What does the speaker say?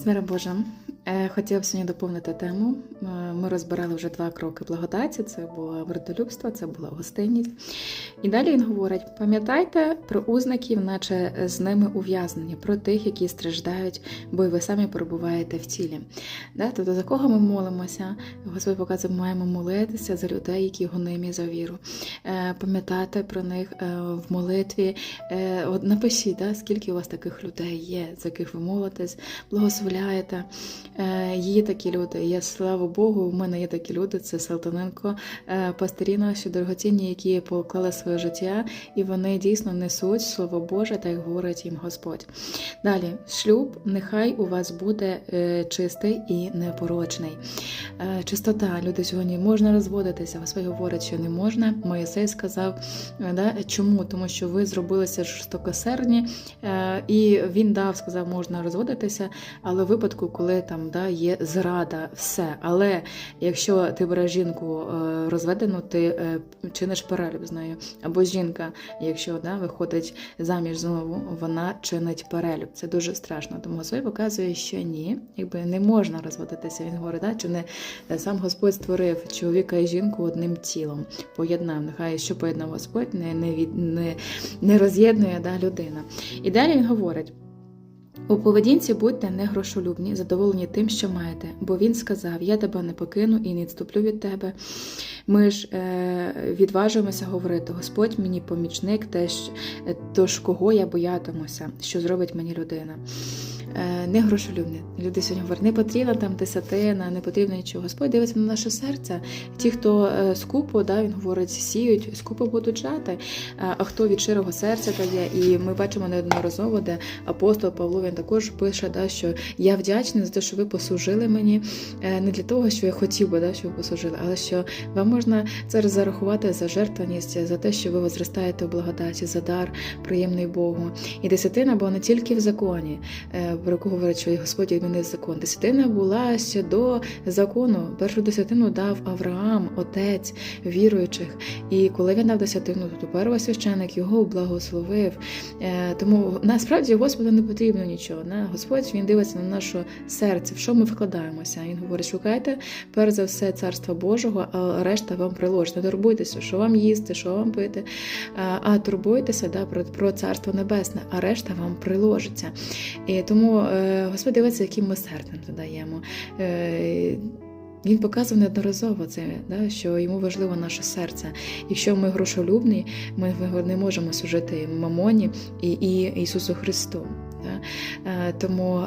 Миром Божим. Е, Хотіла б сьогодні доповнити тему. Е, Ми розбирали вже два кроки благодаті: це було вертолюбство, це була гостинність. І далі він говорить: пам'ятайте про узників, наче з ними ув'язнені, про тих, які страждають, бо й ви самі перебуваєте в тілі. Тобто за кого ми молимося? Господь показує, маємо молитися за людей, які гонимі за віру. Е, Пам'ятати про них в молитві. Напишіть, скільки у вас таких людей є, за яких ви молитесь, благословляєте. Е, Є такі люди. Я слава Богу, у мене є такі люди. Це Салтаненко, е, пастирі наші дорогоцінні, які поклали своє життя, і вони дійсно несуть слово Боже, так говорить їм Господь. Далі, шлюб, нехай у вас буде е, чистий і непорочний. Е, Чистота, люди сьогодні можна розводитися. Господь говорить, що не можна. Моїсей сказав, да, чому? Тому що ви зробилися жорстокосердні, е, і він дав, сказав, можна розводитися, але в випадку, коли там да, є зрада, все. Але якщо ти береш жінку е, розведену, ти е, чиниш перелюб з нею. Або жінка, якщо да, виходить заміж знову, вона чинить перелюб. Це дуже страшно. Тому Господь показує, що ні, якби не можна розводитися. Він говорить, да, чи не е, сам Господь створив чоловіка і жінку одним тілом, поєднав. Нехай що поєднав Господь, не, не, від, не, не роз'єднує да, людина. І далі він говорить. У поведінці будьте не грошолюбні, задоволені тим, що маєте, бо він сказав: Я тебе не покину і не відступлю від тебе. Ми ж е, відважуємося говорити: Господь мені помічник, теж, тож кого я боятимуся, що зробить мені людина. Е, не грошолюбні. Люди сьогодні говорять, не потрібна там десятина, не потрібно нічого. Господь дивиться на наше серце. Ті, хто е, скупо, да, він говорить, сіють, скупо будуть жати. А, а хто від щирого серця дає, і ми бачимо неодноразово, де апостол Павло він також пише, да, що я вдячний за те, що ви послужили мені е, не для того, що я хотів би, да, щоб ви послужили, але що вам можна це зарахувати за жертваність, за те, що ви возростаєте у благодаті, за дар приємний Богу. І десятина була не тільки в законі, е, про що Господь відмінив закон. Десятина була ще до закону. Першу десятину дав Авраам, отець віруючих. І коли він дав десятину, то первосвященик його благословив. Е, Тому насправді Господу не потрібно нічого. Не? Господь він дивиться на наше серце, в що ми вкладаємося. Він говорить, шукайте перш за все царства Божого, а решта вам приложить. Не турбуйтеся, що вам їсти, що вам пити, а турбуйтеся да, про, про царство небесне, а решта вам приложиться. І тому е, Господь дивиться, яким ми серцем задаємо. Е, він показував неодноразово це, да, що йому важливо наше серце. Якщо ми грошолюбні, ми не можемо служити мамоні і, і Ісусу Христу. Да? Е, Тому